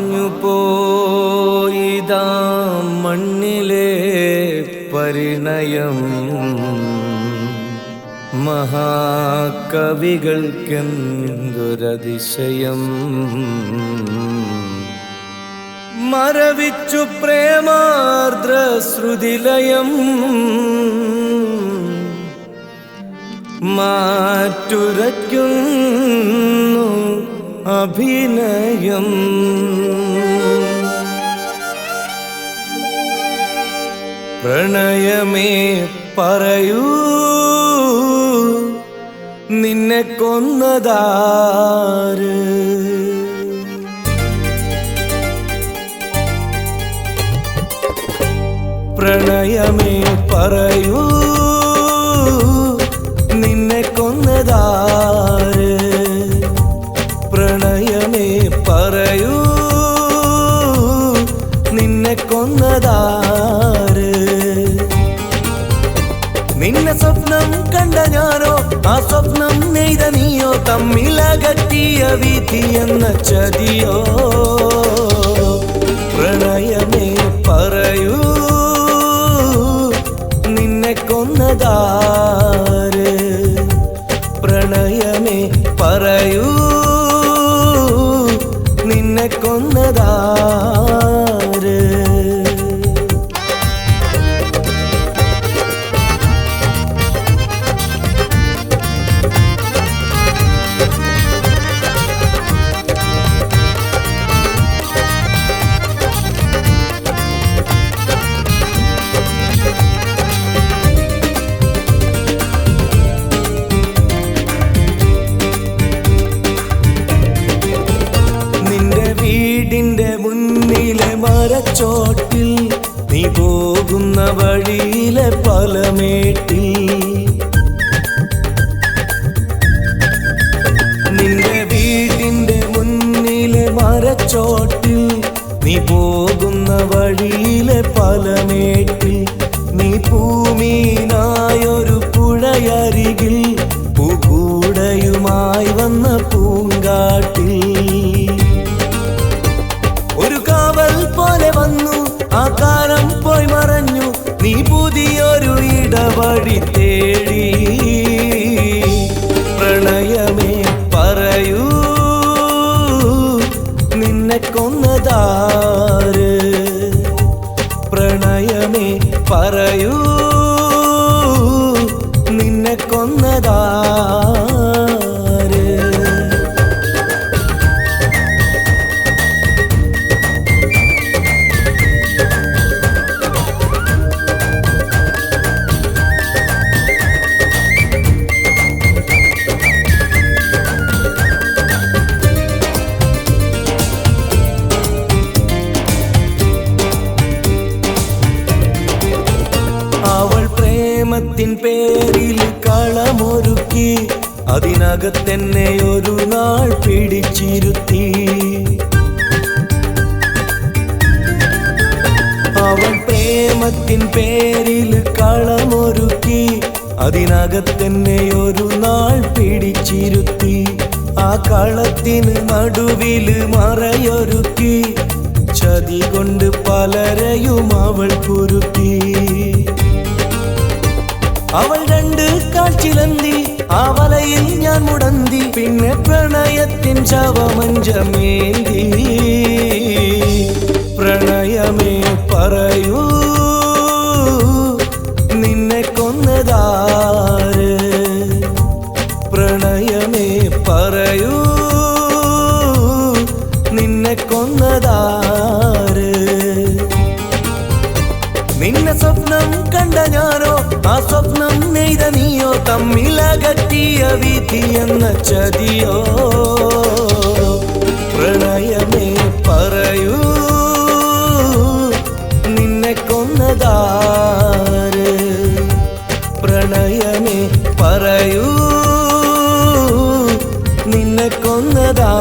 മാഞ്ഞു പോയിതാ മണ്ണിലെ പരിണയം. മഹാകവികൾക്കെന്തൊരതിശയം. മരവിച്ചു പ്രേമാർദ്ര ശ്രുതിലയം മാറ്റുരയ്ക്കും അഭിനയം. പ്രണയമേ പറയൂ നിന്നെ കൊന്നതാര്? പ്രണയമേ പറയൂ നിന്നെ കൊന്നതാര്? സ്വപ്നം കണ്ട ഞാനോ ആ സ്വപ്നം നെയ്ത നീയോ തമ്മിലകറ്റിയ വിധി എന്ന ചതിയോ? പ്രണയമേ പറയൂ നിന്നെ കൊന്നതാര്? പ്രണയമേ പറയൂ പോകുന്ന വഴിയിലെ പലമേട്ടിൽ നിന്റെ വീടിന്റെ മുന്നിലെ മരച്ചോട്ടിൽ നീ പോകുന്ന വഴിയിലെ പലമേട്ടിൽ നീ ഭൂമിയിലായൊരു പുഴയരികിൽ ഇടവഴി തേടി പ്രണയമേ പറയൂ. നിന്നെ കൊന്നതാര്? പ്രണയമേ പറയൂ. നിന്നെ കൊന്നതാര്? പേരിൽ കളമൊരുക്കി അതിനകത്തെന്നെ ഒരു നാൾ പിടിച്ചിരുത്തി. അവൻ പ്രേമത്തിൻ പേരിൽ കളമൊരുക്കി അതിനകത്തെന്നെ ഒരു നാൾ പിടിച്ചിരുത്തി. ആ കളത്തിന് നടുവിൽ മറയൊരുക്കി. ചതി കൊണ്ട് പലരെയും അവൾ കുരുത്തി അവൾ രണ്ട് കാഴ്ചിലന്തി ആ വലയിൽ ഞാൻ മുടന്തി പിന്നെ പ്രണയത്തിൻ ശവമഞ്ചമേന്തി. പ്രണയമേ പറയൂ നിന്നെ കൊന്നതാര്? പ്രണയമേ പറയൂ നിന്നെ കൊന്നതാര്? തമ്മിലകറ്റിയ വിധിയെന്ന ചതിയോ? പ്രണയമേ പറയൂ നിന്നെ കൊന്നതാര്? പ്രണയമേ പറയൂ നിന്നെ കൊന്നതാ